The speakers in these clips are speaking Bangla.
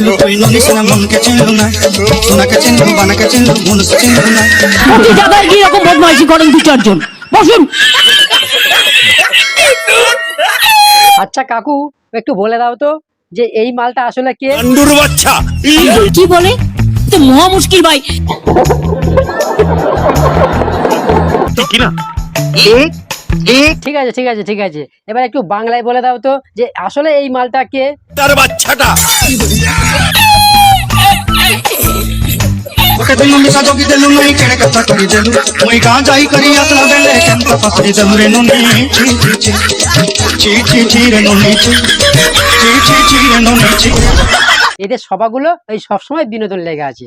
না মনকে চিনলু না। সোনাকে চিনলু বানাকে চিনলু মনুষ চিনলু না। জায়গায় কি রকম বদমাইশি করেন দু চারজন? বসুন। আচ্ছা কাকু একটু বলে দাও তো যে এই মালটা আসলে কে? পান্ডুর বাচ্চা। কি বলে? তো মহা মুশকিল ভাই। কি না ঠিক আছে ঠিক আছে ঠিক আছে। এবার একটু বাংলায় বলে দাও তো যে আসলে এই মালটা কে? তার বাচ্চাটা। এদের সভাগুলো এই সবসময় বিনোদন লেগে আছে।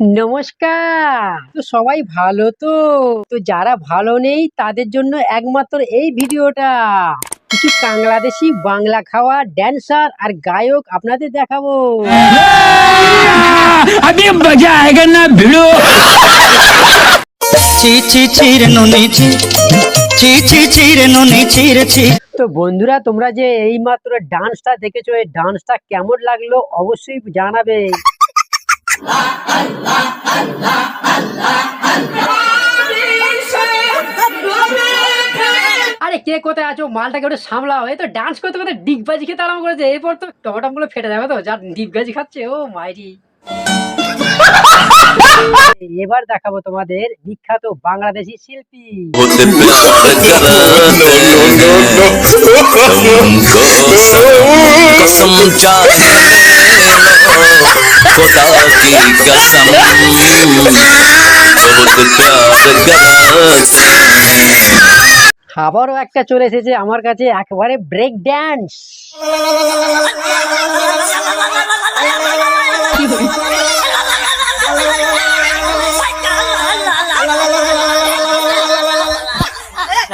নমস্কার। তো সবাই ভালো তো? তো যারা ভালো নেই তাদের জন্য একমাত্র এই ভিডিওটা। কিছু বাংলাদেশি বাংলা খাওয়া ড্যান্সার আর গায়ক আপনাদের দেখাবো। চি চি চি চি চি তো বন্ধুরা তোমরা যে এইমাত্র ডান্সটা দেখেছ এই ডান্সটা কেমন লাগল অবশ্যই জানাবে। আরে কে কোথায় আছো? মালটাকে ওটা সামলাও। এই তো ডান্স করতে করতে ডিগবাজি খেতে আরম্ভ করেছে। এরপর তো টমাটমগুলো ফেটে যাবে তো। যার ডিগবাজি খাচ্ছে, ও মাইরি। এবার দেখাবো তোমাদের বিখ্যাত বাংলাদেশি শিল্পী। खुदा की कसम बहुत प्यार करा আবারও একটা চলে এসেছে আমার কাছে একেবারে ব্রেক ড্যান্স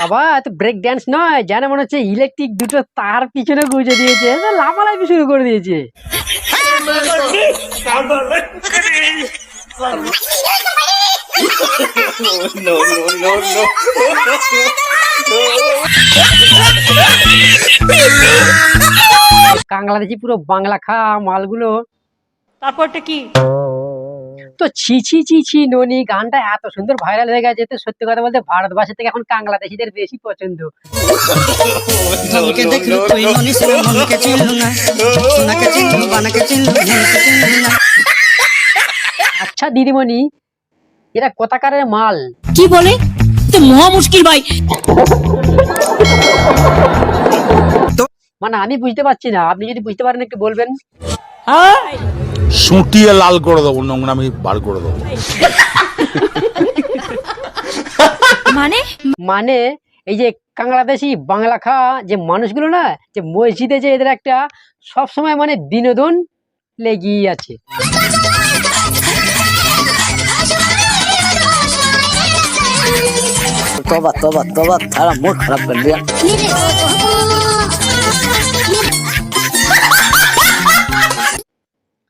বাবা তো ব্রেক ড্যান্স নয় যেন মনে হচ্ছে ইলেকট্রিক দুটো তার পিছনে গুঁজে দিয়েছে তো লাফালাফি শুরু করে দিয়েছে বাংলাদেশি পুরো বাংলা খা মালগুলো। তারপরটা কি? তো ছি ছি ছি ছি ননি গানটা এত সুন্দর ভাইরাল হয়ে গেছে তো সত্যি কথা বলতে ভারতবাসী থেকে এখন বাংলাদেশিদের বেশি পছন্দ। আচ্ছা দিদিমণি এরা কোথাকারের মাল? কি বলে? তো মহা মুশকিল ভাই। মানে আমি বুঝতে পারছি না আপনি যদি বুঝতে পারেন একটু বলবেন। শুটিয়ে লাল করে দেবো নোংরা আমি বার করে দেবো। মানে? মানে এই যে বাংলাদেশি বাংলা খা যে মানুষগুলো না যে মসজিদে যে এদের একটা সব সময় মানে বিনোদন লেগেই আছে। তবা তবা তবা তারা মুখ খারাপ করবে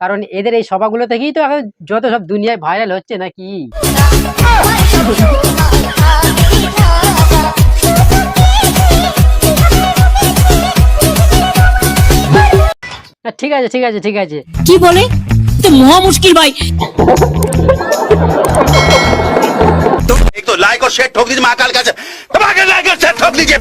কারণ এদের এই সভাগুলো থেকেই তো এখন যত সব দুনিয়ায় ভাইরাল হচ্ছে নাকি না, ঠিক আছে ঠিক আছে ঠিক আছে কি বলে তো মহা মুশকিল ভাই एक तो लाइक और शेयर ठोक दीजिए महाकाल का धमाके लाइक और शेयर ठोक दीजिए